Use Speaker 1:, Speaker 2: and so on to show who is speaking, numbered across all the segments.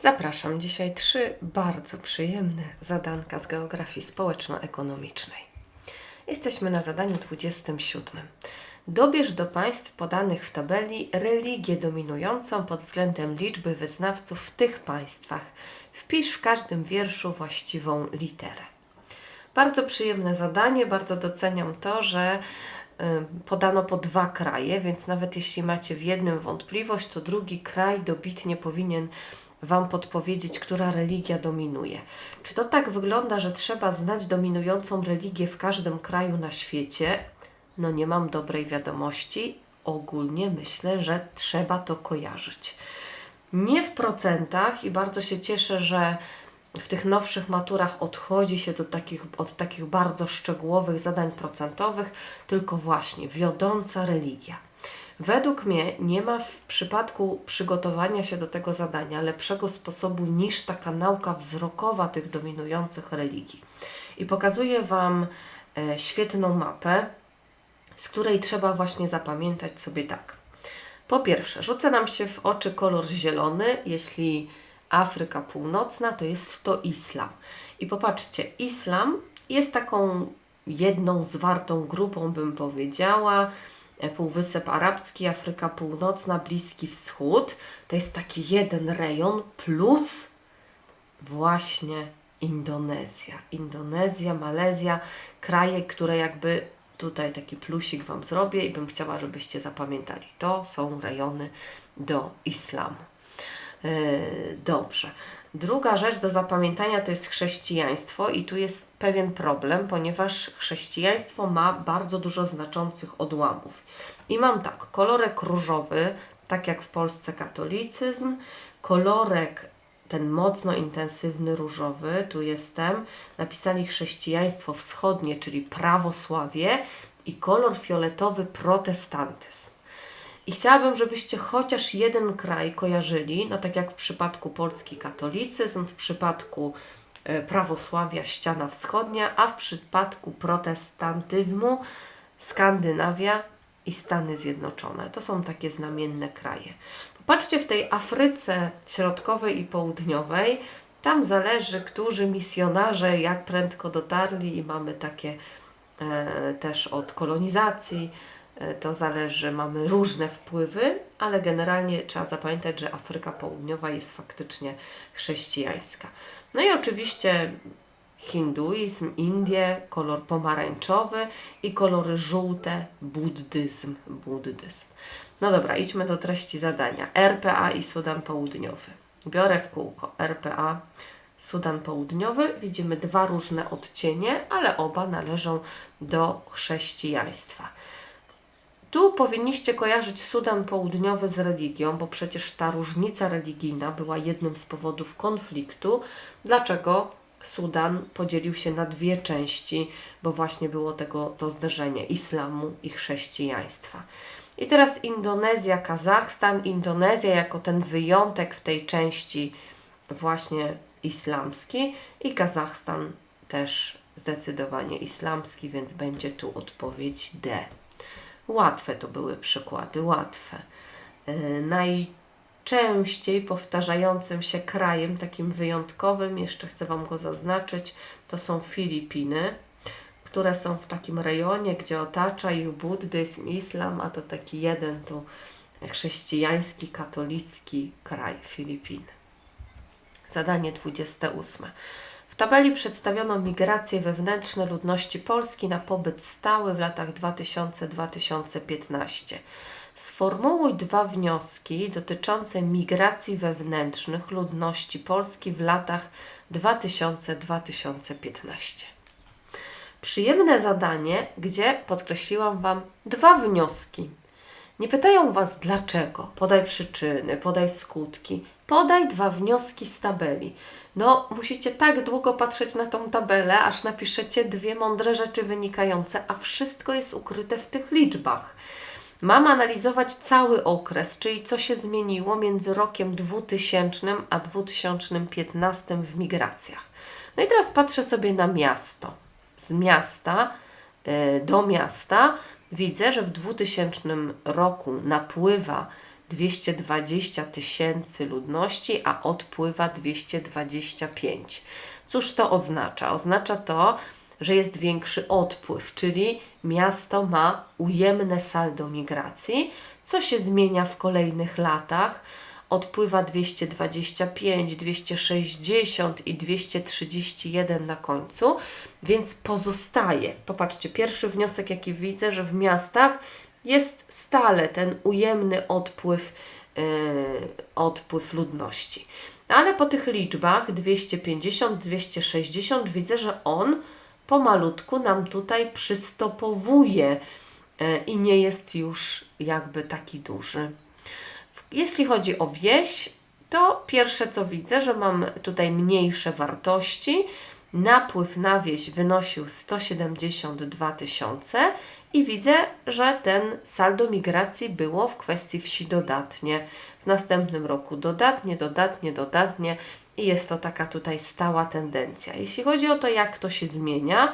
Speaker 1: Zapraszam dzisiaj trzy bardzo przyjemne zadanka z geografii społeczno-ekonomicznej. Jesteśmy na zadaniu 27. Dobierz do państw podanych w tabeli religię dominującą pod względem liczby wyznawców w tych państwach. Wpisz w każdym wierszu właściwą literę. Bardzo przyjemne zadanie, bardzo doceniam to, że y, podano po dwa kraje, więc nawet jeśli macie w jednym wątpliwość, to drugi kraj dobitnie powinien Wam podpowiedzieć, która religia dominuje. Czy to tak wygląda, że trzeba znać dominującą religię w każdym kraju na świecie? No nie mam dobrej wiadomości. Ogólnie myślę, że trzeba to kojarzyć. Nie w procentach i bardzo się cieszę, że w tych nowszych maturach odchodzi się do takich, od takich bardzo szczegółowych zadań procentowych, tylko właśnie wiodąca religia. Według mnie nie ma w przypadku przygotowania się do tego zadania lepszego sposobu niż taka nauka wzrokowa tych dominujących religii. I pokazuję Wam e, świetną mapę, z której trzeba właśnie zapamiętać sobie tak. Po pierwsze, rzuca nam się w oczy kolor zielony, jeśli Afryka Północna, to jest to islam. I popatrzcie, islam jest taką jedną zwartą grupą, bym powiedziała, Półwysep Arabski, Afryka Północna, Bliski Wschód. To jest taki jeden rejon plus właśnie Indonezja. Indonezja, Malezja, kraje, które jakby tutaj taki plusik Wam zrobię i bym chciała, żebyście zapamiętali. To są rejony do islamu. Yy, dobrze. Druga rzecz do zapamiętania to jest chrześcijaństwo, i tu jest pewien problem, ponieważ chrześcijaństwo ma bardzo dużo znaczących odłamów. I mam tak: kolorek różowy, tak jak w Polsce katolicyzm, kolorek ten mocno intensywny różowy, tu jestem, napisali chrześcijaństwo wschodnie, czyli prawosławie, i kolor fioletowy protestantyzm. I chciałabym, żebyście chociaż jeden kraj kojarzyli, no tak jak w przypadku Polski katolicyzm, w przypadku e, prawosławia ściana wschodnia, a w przypadku protestantyzmu Skandynawia i Stany Zjednoczone. To są takie znamienne kraje. Popatrzcie w tej Afryce Środkowej i Południowej, tam zależy, którzy misjonarze jak prędko dotarli i mamy takie e, też od kolonizacji, to zależy, mamy różne wpływy, ale generalnie trzeba zapamiętać, że Afryka Południowa jest faktycznie chrześcijańska. No i oczywiście hinduizm, Indie, kolor pomarańczowy i kolory żółte, buddyzm, buddyzm. No dobra, idźmy do treści zadania. RPA i Sudan Południowy. Biorę w kółko RPA, Sudan Południowy. Widzimy dwa różne odcienie, ale oba należą do chrześcijaństwa. Tu powinniście kojarzyć Sudan Południowy z religią, bo przecież ta różnica religijna była jednym z powodów konfliktu. Dlaczego Sudan podzielił się na dwie części, bo właśnie było tego to zderzenie islamu i chrześcijaństwa. I teraz Indonezja, Kazachstan. Indonezja jako ten wyjątek w tej części właśnie islamski i Kazachstan też zdecydowanie islamski, więc będzie tu odpowiedź D. Łatwe to były przykłady, łatwe. E, najczęściej powtarzającym się krajem, takim wyjątkowym, jeszcze chcę Wam go zaznaczyć, to są Filipiny, które są w takim rejonie, gdzie otacza ich buddyzm, islam, a to taki jeden tu chrześcijański, katolicki kraj Filipiny. Zadanie 28 tabeli przedstawiono migracje wewnętrzne ludności Polski na pobyt stały w latach 2000-2015. Sformułuj dwa wnioski dotyczące migracji wewnętrznych ludności Polski w latach 2000-2015. Przyjemne zadanie, gdzie podkreśliłam Wam dwa wnioski. Nie pytają Was dlaczego, podaj przyczyny, podaj skutki, podaj dwa wnioski z tabeli. No, musicie tak długo patrzeć na tą tabelę, aż napiszecie dwie mądre rzeczy wynikające, a wszystko jest ukryte w tych liczbach. Mam analizować cały okres, czyli co się zmieniło między rokiem 2000 a 2015 w migracjach. No i teraz patrzę sobie na miasto. Z miasta y, do miasta widzę, że w 2000 roku napływa 220 tysięcy ludności, a odpływa 225. Cóż to oznacza? Oznacza to, że jest większy odpływ, czyli miasto ma ujemne saldo migracji, co się zmienia w kolejnych latach. Odpływa 225, 260 i 231 na końcu, więc pozostaje. Popatrzcie, pierwszy wniosek, jaki widzę, że w miastach jest stale ten ujemny odpływ, yy, odpływ ludności. Ale po tych liczbach 250, 260 widzę, że on pomalutku nam tutaj przystopowuje e, i nie jest już jakby taki duży. Jeśli chodzi o wieś, to pierwsze co widzę, że mam tutaj mniejsze wartości. Napływ na wieś wynosił 172 tysiące i widzę, że ten saldo migracji było w kwestii wsi dodatnie. W następnym roku dodatnie, dodatnie, dodatnie i jest to taka tutaj stała tendencja. Jeśli chodzi o to, jak to się zmienia,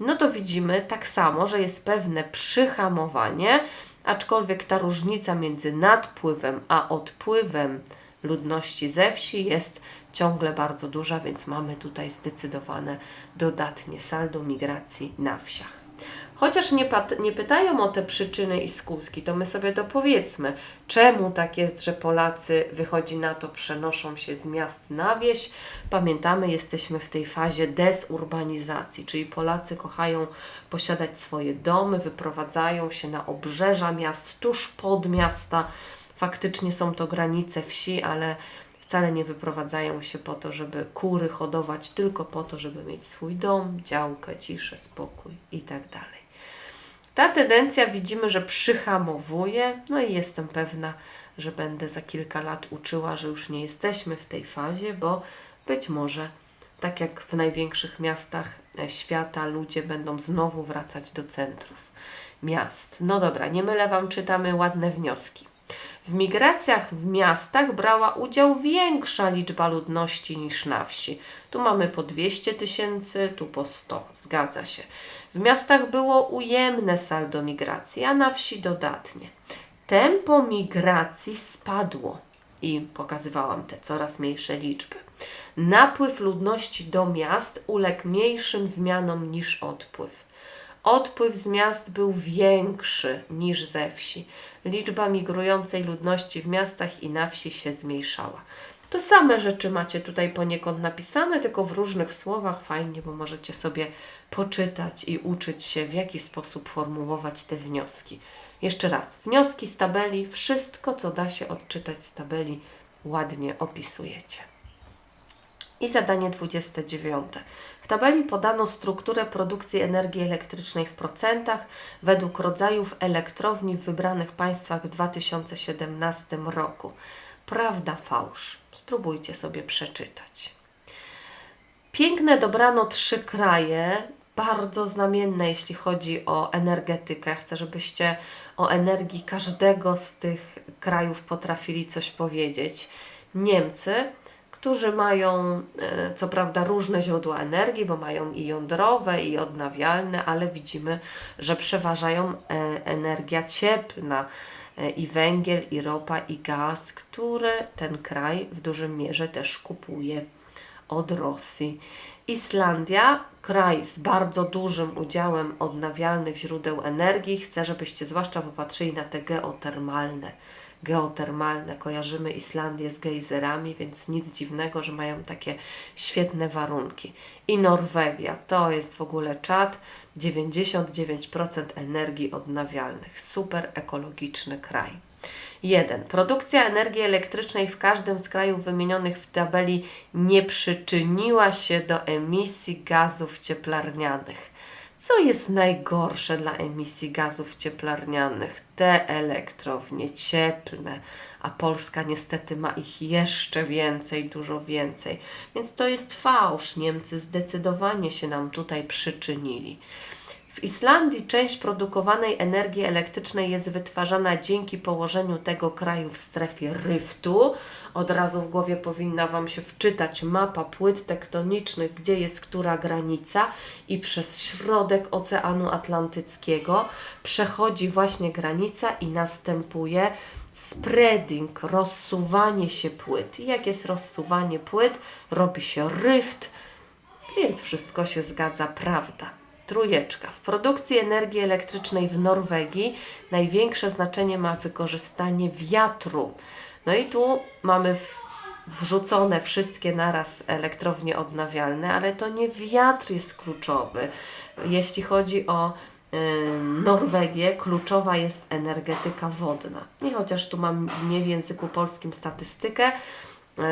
Speaker 1: no to widzimy tak samo, że jest pewne przyhamowanie, aczkolwiek ta różnica między nadpływem a odpływem ludności ze wsi jest ciągle bardzo duża, więc mamy tutaj zdecydowane dodatnie saldo migracji na wsiach. Chociaż nie, nie pytają o te przyczyny i skutki, to my sobie dopowiedzmy, czemu tak jest, że Polacy wychodzi na to, przenoszą się z miast na wieś. Pamiętamy, jesteśmy w tej fazie desurbanizacji, czyli Polacy kochają posiadać swoje domy, wyprowadzają się na obrzeża miast, tuż pod miasta. Faktycznie są to granice wsi, ale wcale nie wyprowadzają się po to, żeby kury hodować, tylko po to, żeby mieć swój dom, działkę, ciszę, spokój itd. Ta tendencja widzimy, że przyhamowuje, no i jestem pewna, że będę za kilka lat uczyła, że już nie jesteśmy w tej fazie, bo być może, tak jak w największych miastach e, świata, ludzie będą znowu wracać do centrów miast. No dobra, nie mylę Wam, czytamy ładne wnioski. W migracjach w miastach brała udział większa liczba ludności niż na wsi. Tu mamy po 200 tysięcy, tu po 100. Zgadza się. W miastach było ujemne saldo migracji, a na wsi dodatnie. Tempo migracji spadło i pokazywałam te coraz mniejsze liczby. Napływ ludności do miast uległ mniejszym zmianom niż odpływ. Odpływ z miast był większy niż ze wsi. Liczba migrującej ludności w miastach i na wsi się zmniejszała. To same rzeczy macie tutaj poniekąd napisane, tylko w różnych słowach fajnie, bo możecie sobie poczytać i uczyć się, w jaki sposób formułować te wnioski. Jeszcze raz, wnioski z tabeli, wszystko co da się odczytać z tabeli, ładnie opisujecie. I zadanie 29. W tabeli podano strukturę produkcji energii elektrycznej w procentach według rodzajów elektrowni w wybranych państwach w 2017 roku. Prawda, fałsz. Spróbujcie sobie przeczytać. Piękne dobrano trzy kraje, bardzo znamienne, jeśli chodzi o energetykę. Chcę, żebyście o energii każdego z tych krajów potrafili coś powiedzieć. Niemcy, którzy mają e, co prawda różne źródła energii, bo mają i jądrowe, i odnawialne, ale widzimy, że przeważają e, energia cieplna e, i węgiel, i ropa, i gaz, które ten kraj w dużym mierze też kupuje od Rosji. Islandia, kraj z bardzo dużym udziałem odnawialnych źródeł energii, chcę, żebyście zwłaszcza popatrzyli na te geotermalne geotermalne. Kojarzymy Islandię z gejzerami, więc nic dziwnego, że mają takie świetne warunki. I Norwegia to jest w ogóle czad 99% energii odnawialnych. Super ekologiczny kraj. 1. Produkcja energii elektrycznej w każdym z krajów wymienionych w tabeli nie przyczyniła się do emisji gazów cieplarnianych. Co jest najgorsze dla emisji gazów cieplarnianych? Te elektrownie cieplne, a Polska niestety ma ich jeszcze więcej, dużo więcej. Więc to jest fałsz. Niemcy zdecydowanie się nam tutaj przyczynili. W Islandii część produkowanej energii elektrycznej jest wytwarzana dzięki położeniu tego kraju w strefie ryftu. Od razu w głowie powinna Wam się wczytać mapa płyt tektonicznych, gdzie jest która granica, i przez środek Oceanu Atlantyckiego przechodzi właśnie granica i następuje spreading, rozsuwanie się płyt. I jak jest rozsuwanie płyt, robi się rift, więc wszystko się zgadza, prawda? Trójeczka. W produkcji energii elektrycznej w Norwegii największe znaczenie ma wykorzystanie wiatru. No i tu mamy wrzucone wszystkie naraz elektrownie odnawialne, ale to nie wiatr jest kluczowy. Jeśli chodzi o Ym, Norwegię, kluczowa jest energetyka wodna. I chociaż tu mam nie w języku polskim statystykę,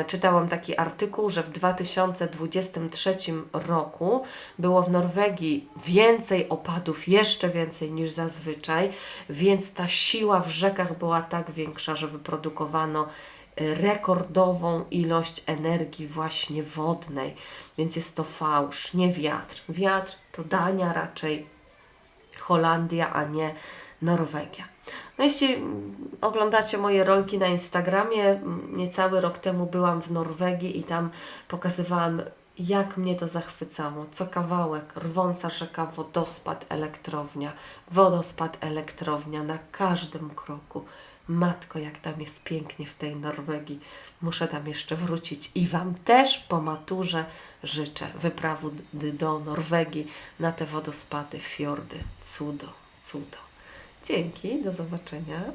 Speaker 1: czytałam taki artykuł, że w 2023 roku było w Norwegii więcej opadów, jeszcze więcej niż zazwyczaj, więc ta siła w rzekach była tak większa, że wyprodukowano e, rekordową ilość energii właśnie wodnej, więc jest to fałsz, nie wiatr. Wiatr to Dania raczej Holandia, a nie Norwegia. No jeśli oglądacie moje rolki na Instagramie, mm, niecały rok temu byłam w Norwegii i tam pokazywałam, jak mnie to zachwycało. Co kawałek, rwąca rzeka, wodospad, elektrownia, wodospad, elektrownia na każdym kroku. Matko, jak tam jest pięknie w tej Norwegii. Muszę tam jeszcze wrócić i Wam też po maturze życzę wyprawy do Norwegii na te wodospady, fiordy. Cudo, cudo. Dzięki, do zobaczenia.